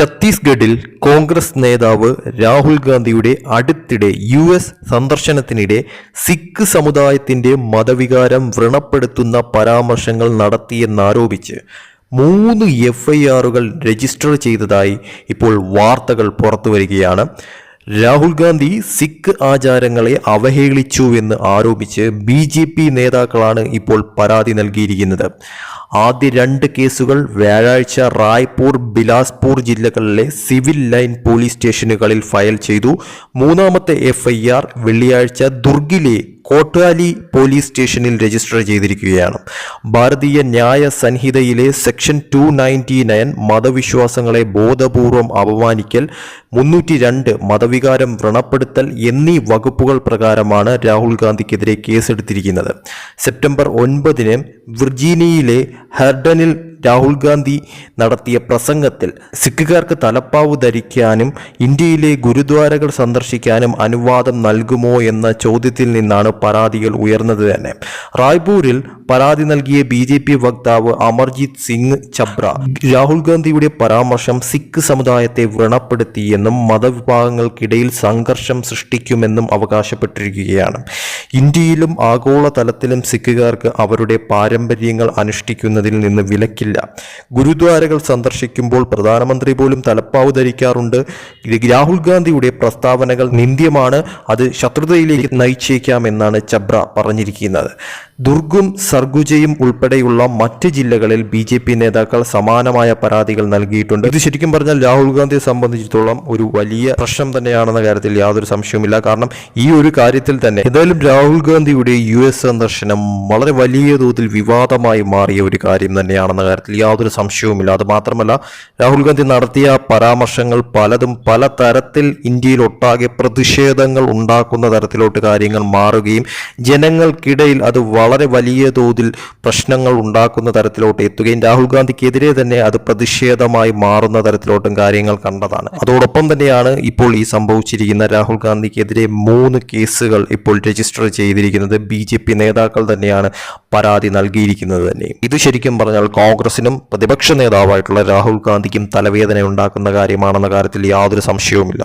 ഛത്തീസ്ഗഡിൽ കോൺഗ്രസ് നേതാവ് രാഹുൽ ഗാന്ധിയുടെ അടുത്തിടെ യു എസ് സന്ദർശനത്തിനിടെ സിഖ് സമുദായത്തിന്റെ മതവികാരം വ്രണപ്പെടുത്തുന്ന പരാമർശങ്ങൾ നടത്തിയെന്നാരോപിച്ച് മൂന്ന് എഫ് ഐ ആറുകൾ രജിസ്റ്റർ ചെയ്തതായി ഇപ്പോൾ വാർത്തകൾ പുറത്തുവരികയാണ്. രാഹുൽ ഗാന്ധി സിഖ് ആചാരങ്ങളെ അവഹേളിച്ചുവെന്ന് ആരോപിച്ച് ബി ജെ പി നേതാക്കളാണ് ഇപ്പോൾ പരാതി നൽകിയിരിക്കുന്നത്. ആദ്യ രണ്ട് കേസുകൾ വ്യാഴാഴ്ച റായ്പൂർ ബിലാസ്പൂർ ജില്ലകളിലെ സിവിൽ ലൈൻ പോലീസ് സ്റ്റേഷനുകളിൽ ഫയൽ ചെയ്തു. മൂന്നാമത്തെ എഫ്ഐആർ വെള്ളിയാഴ്ച ദുർഗിലെ കോട്ടാലി പോലീസ് സ്റ്റേഷനിൽ രജിസ്റ്റർ ചെയ്തിരിക്കുകയാണ്. ഭാരതീയ ന്യായ സംഹിതയിലെ സെക്ഷൻ ടു നയന്റി നയൻ മതവിശ്വാസങ്ങളെ ബോധപൂർവം അപമാനിക്കൽ മുന്നൂറ്റി രണ്ട് മതവികാരം വ്രണപ്പെടുത്തൽ എന്നീ വകുപ്പുകൾ പ്രകാരമാണ് രാഹുൽ ഗാന്ധിക്കെതിരെ കേസെടുത്തിരിക്കുന്നത്. സെപ്റ്റംബർ ഒൻപതിന് വിർജീനിയയിലെ ഹെർഡനിൽ രാഹുൽ ഗാന്ധി നടത്തിയ പ്രസംഗത്തിൽ സിഖുകാർക്ക് തലപ്പാവ് ധരിക്കാനും ഇന്ത്യയിലെ ഗുരുദ്വാരകൾ സന്ദർശിക്കാനും അനുവാദം നൽകുമോ എന്ന ചോദ്യത്തിൽ നിന്നാണ് പരാതികൾ ഉയർന്നത് തന്നെ. റായ്പൂരിൽ പരാതി നൽകിയ ബി ജെ പി വക്താവ് അമർജിത് സിംഗ് ചബ്ര. രാഹുൽ ഗാന്ധിയുടെ പരാമർശം സിഖ് സമുദായത്തെ വ്രണപ്പെടുത്തിയെന്നും മതവിഭാഗങ്ങൾക്കിടയിൽ സംഘർഷം സൃഷ്ടിക്കുമെന്നും അവകാശപ്പെട്ടിരിക്കുകയാണ്. ഇന്ത്യയിലും ആഗോളതലത്തിലും സിഖുകാർക്ക് അവരുടെ പാരമ്പര്യങ്ങൾ അനുഷ്ഠിക്കുന്നതിൽ നിന്ന് വിലക്കില്ല ഗുരുദ്വാരകൾ സന്ദർശിക്കുമ്പോൾ പ്രധാനമന്ത്രി പോലും തലപ്പാവ് ധരിക്കാറുണ്ട്. രാഹുൽ ഗാന്ധിയുടെ പ്രസ്താവനകൾ നിന്ദ്യമാണ്. അത് ശത്രുതയിലേക്ക് നയിച്ചേക്കാം എന്നാണ് ചബ്ര പറഞ്ഞിരിക്കുന്നത്. ദുർഗും സർഗുജയും ഉൾപ്പെടെയുള്ള മറ്റ് ജില്ലകളിൽ ബി ജെ പി നേതാക്കൾ സമാനമായ പരാതികൾ നൽകിയിട്ടുണ്ട്. ഇത് ശരിക്കും പറഞ്ഞാൽ രാഹുൽ ഗാന്ധിയെ സംബന്ധിച്ചിടത്തോളം ഒരു വലിയ പ്രശ്നം തന്നെയാണെന്ന കാര്യത്തിൽ യാതൊരു സംശയവുമില്ല. കാരണം ഈ ഒരു കാര്യത്തിൽ തന്നെ എന്തായാലും രാഹുൽ ഗാന്ധിയുടെ യു സന്ദർശനം വളരെ വലിയ തോതിൽ വിവാദമായി മാറിയ ഒരു കാര്യം തന്നെയാണെന്ന കാര്യത്തിൽ യാതൊരു സംശയവുമില്ല. അത് മാത്രമല്ല രാഹുൽ ഗാന്ധി നടത്തിയ പരാമർശങ്ങൾ പലതും പല തരത്തിൽ ഇന്ത്യയിൽ ഒട്ടാകെ പ്രതിഷേധങ്ങൾ ഉണ്ടാക്കുന്ന തരത്തിലോട്ട് കാര്യങ്ങൾ മാറുകയും ജനങ്ങൾക്കിടയിൽ അത് വളരെ വലിയ തോതിൽ പ്രശ്നങ്ങൾ ഉണ്ടാക്കുന്ന തരത്തിലോട്ട് എത്തുകയും രാഹുൽ ഗാന്ധിക്കെതിരെ തന്നെ അത് പ്രതിഷേധമായി മാറുന്ന തരത്തിലോട്ടും കാര്യങ്ങൾ കണ്ടതാണ്. അതോടൊപ്പം തന്നെയാണ് ഇപ്പോൾ ഈ സംഭവിച്ചിരിക്കുന്ന രാഹുൽ ഗാന്ധിക്കെതിരെ മൂന്ന് കേസുകൾ ഇപ്പോൾ രജിസ്റ്റർ ചെയ്തിരിക്കുന്നത് ബി നേതാക്കൾ തന്നെയാണ് പരാതി നൽകിയിരിക്കുന്നത് തന്നെ. ഇത് ശരിക്കും പറഞ്ഞാൽ കോൺഗ്രസിനും പ്രതിപക്ഷ നേതാവായിട്ടുള്ള രാഹുൽ ഗാന്ധിക്കും തലവേദന ഉണ്ടാക്കുന്ന കാര്യമാണെന്ന കാര്യത്തിൽ യാതൊരു സംശയവുമില്ല.